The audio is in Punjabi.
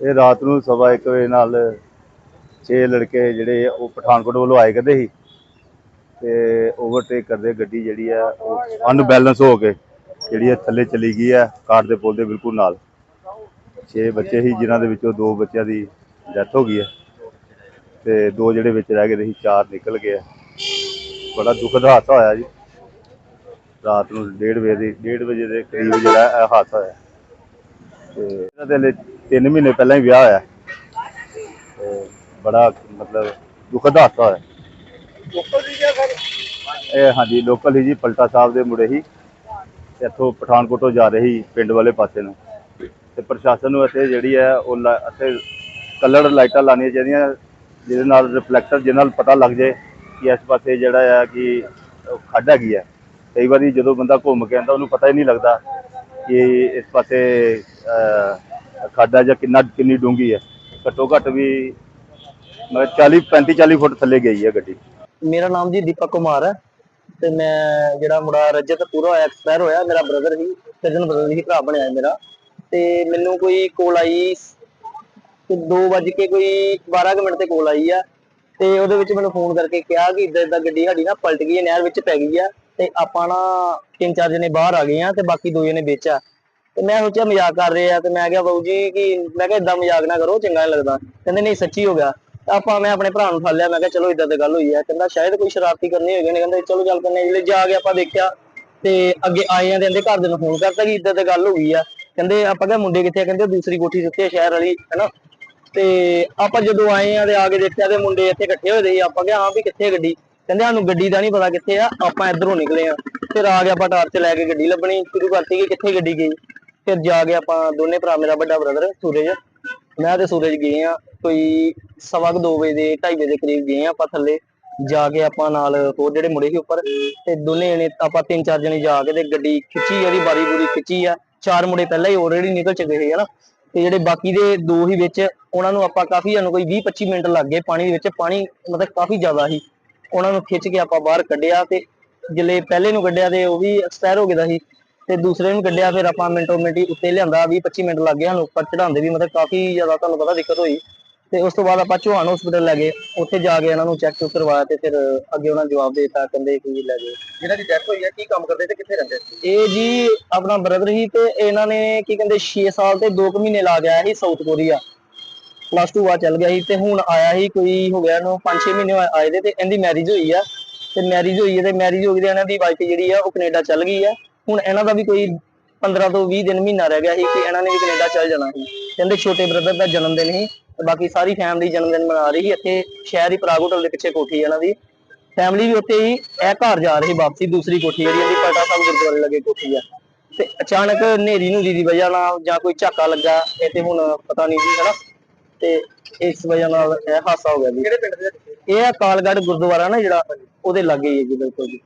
ਇਹ ਰਾਤ ਨੂੰ ਸਵਾ ਇੱਕ ਵਜੇ ਨਾਲ ਛੇ ਲੜਕੇ ਜਿਹੜੇ ਉਹ ਪਠਾਨਕੋਟ ਵੱਲੋਂ ਆਏ ਕਰਦੇ ਸੀ ਤੇ ਓਵਰਟੇਕ ਕਰਦੇ ਗੱਡੀ ਜਿਹੜੀ ਆ, ਉਹ ਅਨਬੈਲੈਂਸ ਹੋ ਕੇ ਜਿਹੜੀ ਆ ਥੱਲੇ ਚਲੀ ਗਈ ਆ, ਕਾਰ ਦੇ ਪੁਲ ਦੇ ਬਿਲਕੁਲ ਨਾਲ। ਛੇ ਬੱਚੇ ਸੀ, ਜਿਨ੍ਹਾਂ ਦੇ ਵਿੱਚੋਂ ਦੋ ਬੱਚਿਆਂ ਦੀ ਡੈਥ ਹੋ ਗਈ ਹੈ ਤੇ ਦੋ ਜਿਹੜੇ ਵਿੱਚ ਰਹਿ ਗਏ ਸੀ, ਚਾਰ ਨਿਕਲ ਗਏ ਆ। ਬੜਾ ਦੁਖਦ ਹਾਦਸਾ ਹੋਇਆ ਜੀ। ਰਾਤ ਨੂੰ 1:30 ਵਜੇ ਦੇ 1:30 ਵਜੇ ਦੇ ਕਰੀਬ ਜਿਹੜਾ ਇਹ ਹਾਦਸਾ ਹੋਇਆ। ਤੇ ਇਹਨਾਂ ਦੇ ਲਈ 3 ਮਹੀਨੇ ਪਹਿਲਾਂ ਹੀ ਵਿਆਹ ਹੋਇਆ। ਤੇ ਬੜਾ ਮਤਲਬ ਦੁਖਦ ਹਾਦਸਾ ਹੋਇਆ। ਇਹ ਹਾਂਜੀ ਲੋਕਲ ਹੀ ਜੀ ਪਲਟਾ ਸਾਹਿਬ ਦੇ ਮੁੰਡੇ ਹੀ। ਇੱਥੋਂ ਪਠਾਨਕੋਟੋਂ ਜਾ ਰਹੇ ਪਿੰਡ ਵਾਲੇ ਪਾਸੇ ਨੂੰ। ਤੇ ਪ੍ਰਸ਼ਾਸਨ ਨੂੰ ਇੱਥੇ ਜਿਹੜੀ ਹੈ ਉਹ ਇੱਥੇ ਕਲਰ ਲਾਈਟਾਂ ਲਾਉਣੀਆਂ ਚਾਹੀਦੀਆਂ ਜਿਹਦੇ ਨਾਲ ਰਿਫਲੈਕਟਰ ਜਿਹਦੇ ਨਾਲ ਪਤਾ ਲੱਗ ਜਾਏ ਕਿ ਇਸ ਪਾਸੇ ਜਿਹੜਾ ਆ ਕਿ ਖੱਡ ਹੈਗੀ ਹੈ ਕਈ ਵਾਰੀ ਜਦੋਂ ਬੰਦਾ ਘੁੰਮ ਕੇ ਆਉਂਦਾ ਉਹਨੂੰ ਪਤਾ ਹੀ ਨਹੀਂ ਲੱਗਦਾ ਕਿ ਇਸ ਪਾਸੇ ਖੱਡ ਹੈ ਜਾਂ ਕਿੰਨਾ ਕਿੰਨੀ ਡੂੰਘੀ ਹੈ। ਘੱਟੋ ਘੱਟ ਵੀ ਮਤਲਬ 40 35 40 ਫੁੱਟ ਥੱਲੇ ਗਈ ਹੈ ਗੱਡੀ। ਮੇਰਾ ਨਾਮ ਜੀ ਦੀਪਕ ਕੁਮਾਰ ਹੈ ਤੇ ਮੈਂ ਜਿਹੜਾ ਮੁੰਡਾ ਰਜਤ ਪੂਰਾ ਐਕਸਪਾਇਰ ਹੋਇਆ, ਮੇਰਾ ਬ੍ਰਦਰ ਸੀ ਕਜ਼ਨ ਬ੍ਰਦਰ ਸੀ, ਭਰਾ ਬਣਿਆ ਮੇਰਾ। ਤੇ ਮੈਨੂੰ ਕੋਈ ਕੋਲ ਆਈ ਤੇ 2 ਵਜੇ ਕੇ ਕੋਈ 12 ਮਿੰਟ ਤੇ ਕੋਲ ਆਈ ਆ। ਤੇ ਉਹਦੇ ਵਿੱਚ ਮੈਨੂੰ ਫੋਨ ਕਰਕੇ ਕਿਹਾ ਕਿ ਇਦਾਂ ਇਦਾਂ ਗੱਡੀ ਸਾਡੀ ਨਾ ਪਲਟ ਗਈ ਹੈ, ਨਹਿਰ ਵਿੱਚ ਪੈ ਗਈ ਆ। ਤੇ ਆਪਾਂ ਨਾ ਤਿੰਨ ਚਾਰ ਜਣੇ ਬਾਹਰ ਆ ਗਏ ਆ ਤੇ ਬਾਕੀ ਦੋ ਜਣੇ ਵਿੱਚ ਆ। ਤੇ ਮੈਂ ਸੋਚਿਆ ਮਜ਼ਾਕ ਕਰ ਰਹੇ ਆ ਤੇ ਮੈਂ ਕਿਹਾ ਬਾਊ ਜੀ ਕਿ, ਮੈਂ ਕਿਹਾ ਇਦਾਂ ਮਜ਼ਾਕ ਨਾ ਕਰੋ, ਚੰਗਾ ਨਹੀਂ ਲੱਗਦਾ। ਕਹਿੰਦੇ ਨਹੀਂ, ਸੱਚੀ ਹੋ ਗਿਆ। ਆਪਾਂ ਮੈਂ ਆਪਣੇ ਭਰਾ ਨੂੰ ਠਾ ਲਿਆ, ਮੈਂ ਕਿਹਾ ਚਲੋ ਇਦਾਂ ਦੀ ਗੱਲ ਹੋਈ ਹੈ ਕਹਿੰਦਾ ਸ਼ਾਇਦ ਕੋਈ ਸ਼ਰਾਰਤੀ ਕਰਨੀ ਹੋਈ ਨੇ ਕਹਿੰਦੇ ਚਲੋ ਚੱਲ ਪੈਂਦੇ ਜਿਹੜੇ ਜਾ ਕੇ ਆਪਾਂ ਦੇਖਿਆ ਤੇ ਅੱਗੇ ਆਏ ਆ ਤੇ ਇਹਦੇ ਘਰ ਦੇ ਨੂੰ ਫੋਨ ਕਰਤਾ ਕਿ ਇਦਾਂ ਦੀ ਗੱਲ ਹੋ ਗਈ ਆ। ਕਹਿੰਦੇ ਆਪਾਂ ਕਿਹਾ ਮੁੰਡੇ ਕਿੱਥੇ ਆ? ਕਹਿੰਦੇ ਦੂਸਰੀ ਕੋਠੀ ਦੇ ਉੱਤੇ ਸ਼ਹਿਰ ਵਾਲੀ, ਹੈਨਾ? ਤੇ ਆਪਾਂ ਜਦੋਂ ਆਏ ਆ ਤੇ ਆ ਕੇ ਦੇਖਿਆ ਤੇ ਮੁੰਡੇ ਇੱਥੇ ਇਕੱਠੇ ਹੋਏ ਦੇ ਆਪਾਂ ਕਿਹਾ, ਹਾਂ ਵੀ ਕਿੱਥੇ ਗੱਡੀ? ਕਹਿੰਦੇ ਸਾਨੂੰ ਗੱਡੀ ਦਾ ਨਹੀਂ ਪਤਾ ਕਿੱਥੇ ਆ, ਆਪਾਂ ਇੱਧਰੋਂ ਨਿਕਲੇ ਆ। ਫਿਰ ਆ ਕੇ ਆਪਾਂ ਟਾਰਚ ਲੈ ਕੇ ਗੱਡੀ ਲੱਭਣੀ, ਸ਼ੁਰੂ ਕਰਤੀ ਕਿ ਕਿੱਥੇ ਗੱਡੀ ਗਈ। ਫਿਰ ਜਾ ਕੇ ਆਪਾਂ ਦੋਨੇ ਭਰਾ ਮੇਰਾ ਵੱਡਾ ਬ੍ਰਦਰ ਸੂਰਜ। ਮੈਂ ਤੇ ਸੂਰਜ ਗਏ ਆ ਕੋਈ ਸਵਾ ਕੁ ਦੋ ਵਜੇ ਦੇ 2:30 ਵਜੇ ਦੇ ਕਰੀਬ ਗਏ ਆ ਆਪਾਂ ਥੱਲੇ। ਜਾ ਕੇ ਆਪਾਂ ਨਾਲ ਹੋਰ ਜਿਹੜੇ ਮੁੰਡੇ ਸੀ ਉੱਪਰ, ਤੇ ਦੋਨੇ ਜਣੇ ਆਪਾਂ ਤਿੰਨ ਚਾਰ ਜਣੇ ਜਾ ਕੇ ਤੇ ਗੱਡੀ ਖਿੱਚੀ, ਉਹਦੀ ਬਾਰੀ ਬੂਰੀ ਖਿੱਚੀ ਆ। ਚਾਰ ਮੁੰਡੇ ਪਹਿਲਾਂ ਹੀ ਆਲਰੇਡੀ ਨਿਕਲ ਚੁੱਕੇ ਸੀ, ਹਨਾ? ਤੇ ਜਿਹੜੇ ਬਾਕੀ ਦੇ ਦੋ ਹੀ ਵਿੱਚ, ਉਹਨਾਂ ਨੂੰ ਆਪਾਂ ਕਾਫੀ ਸਾਨੂੰ ਕੋਈ 20 25 ਮਿੰਟ ਲੱਗ ਗਏ ਪਾਣੀ ਦੇ ਵਿੱਚ। ਪਾਣੀ ਮਤਲਬ ਕਾਫੀ ਜ਼ਿਆਦਾ ਸੀ। ਉਹਨਾਂ ਨੂੰ ਖਿੱਚ ਕੇ ਆਪਾਂ ਬਾਹਰ ਕੱਢਿਆ ਤੇ ਜਿਲੇ ਪਹਿਲੇ ਨੂੰ ਕੱਢਿਆ ਤੇ ਉਹ ਵੀ ਐਕਸਪਾਇਰ ਹੋ ਗਿਆ ਸੀ। ਤੇ ਦੂਸਰੇ ਨੂੰ ਕੱਢਿਆ ਫਿਰ ਆਪਾਂ ਮਿੰਟੋ ਮਿੰਟੀ ਉੱਤੇ ਲਿਆਂਦਾ 20 25 ਮਿੰਟ ਲੱਗ ਗਏ ਸਾਨੂੰ ਉੱਪਰ ਚੜਾਉਂਦੇ ਵੀ ਮਤਲਬ ਕਾਫੀ ਜ਼ਿਆਦਾ ਤੁਹਾਨੂੰ ਪਤਾ ਦਿੱਕਤ ਹੋਈ। ਤੇ ਉਸ ਤੋਂ ਬਾਅਦ ਆਪਾਂ ਚੌਹਾਨ ਹਸਪੀਟਲ ਲੈ ਗਏ ਉੱਥੇ ਜਾ ਕੇ ਇਹਨਾਂ ਨੂੰ ਚੈੱਕ ਚੁੱਕ ਕਰਵਾਇਆ ਤੇ ਫਿਰ ਅੱਗੇ ਉਹਨਾਂ ਜਵਾਬ ਦੇ ਦਿੱਤਾ ਕਹਿੰਦੇ ਕਿ ਲੈ ਜਾਓ। ਜਿਹਨਾਂ ਦੀ ਡੈਥ ਹੋਈ ਹੈ ਕੀ ਕੰਮ ਕਰਦੇ ਤੇ ਕਿੱਥੇ ਰਹਿੰਦੇ? ਸੀ ਇਹ ਜੀ ਆਪਣਾ ਬ੍ਰਦਰ ਹੀ ਤੇ ਇਹਨਾਂ ਨੇ ਕੀ ਕਹਿੰਦੇ 6 ਸਾਲ ਤੇ 2 ਮਹੀਨੇ ਲਾ ਗਿਆ ਸੀ ਸਾਊਥ ਕੋਰੀਆ ਪਲੱਸ 2 ਆ ਚੱਲ ਗਿਆ ਸੀ ਤੇ ਹੁਣ ਆਇਆ ਸੀ ਕੋਈ ਹੋ ਗਿਆ ਇਹਨੂੰ 5-6 ਮਹੀਨੇ ਆਏ ਦੇ ਤੇ ਇਹਦੀ ਮੈਰਿਜ ਹੋਈ ਆ। ਤੇ ਮੈਰਿਜ ਹੋਈ ਹੈ ਤੇ ਮੈਰਿਜ ਹੋ ਗਈ ਤੇ ਇਹਨਾਂ ਦੀ ਵਾਈਫ ਜਿਹੜੀ ਆ ਉਹ ਕੈਨੇਡਾ ਚੱਲ ਗਈ ਆ। ਹੁਣ ਇਹਨਾਂ ਦਾ ਵੀ ਕੋਈ 15 ਤੋਂ 20 ਦਿਨ ਮਹੀਨਾ ਰਹਿ ਗਿਆ ਸੀ ਕਿ ਇਹਨਾਂ ਨੇ ਵੀ ਕੈਨੇਡਾ ਚੱਲ ਜਾਣਾ ਸੀ। ਕਹਿੰਦੇ ਛੋਟੇ ਬ੍ਰਦਰ ਦਾ ਜਨਮ ਦਿਨ ਸੀ ਤੇ ਬਾਕੀ ਸਾਰੀ ਫੈਮਿਲੀ ਜਨਮ ਦਿਨ ਮਨਾ ਰਹੀ ਸੀ। ਇੱਥੇ ਸ਼ਹਿਰ ਹੀ ਪ੍ਰਾਗ ਹੋਟਲ ਦੇ ਪਿੱਛੇ ਕੋਠੀ ਹੈ ਇਹਨਾਂ ਦੀ। ਫੈਮਿਲੀ ਵੀ ਉੱਥੇ ਹੀ ਇਹ ਘਰ ਜਾ ਰਹੀ ਵਾਪਸੀ ਦੂਸਰੀ ਕੋਠੀ ਜਿਹੜੀ ਇਹਦੀ ਪਲਟਾ ਸਾਹਿਬ ਗੁਰਦੁਆਰੇ ਲੱਗੇ ਕੋਠੀ ਆ। ਤੇ ਅਚਾਨਕ ਹਨੇਰੀ ਨੂੰ ਦੀ ਵਜ੍ਹਾ ਨਾਲ ਜਾਂ ਕੋਈ ਝਾਕਾ ਲੱਗਾ ਇਹ ਤੇ ਹੁਣ ਪਤਾ ਨਹੀਂ ਜੀ ਹਨਾ? ਤੇ ਇਸ ਵਜ੍ਹਾ ਨਾਲ ਇਹ ਹਾਦਸਾ ਹੋ ਗਿਆ ਜੀ। ਕਿਹੜੇ ਪਿੰਡ ਦੇ ਵਿੱਚ? ਇਹ ਆ ਕਾਲਗੜ੍ਹ ਗੁਰਦੁਆਰਾ ਨਾ ਜਿਹੜਾ ਉਹਦੇ ਲਾਗੇ ਹੀ ਹੈ ਜੀ ਬਿਲਕੁਲ ਜੀ।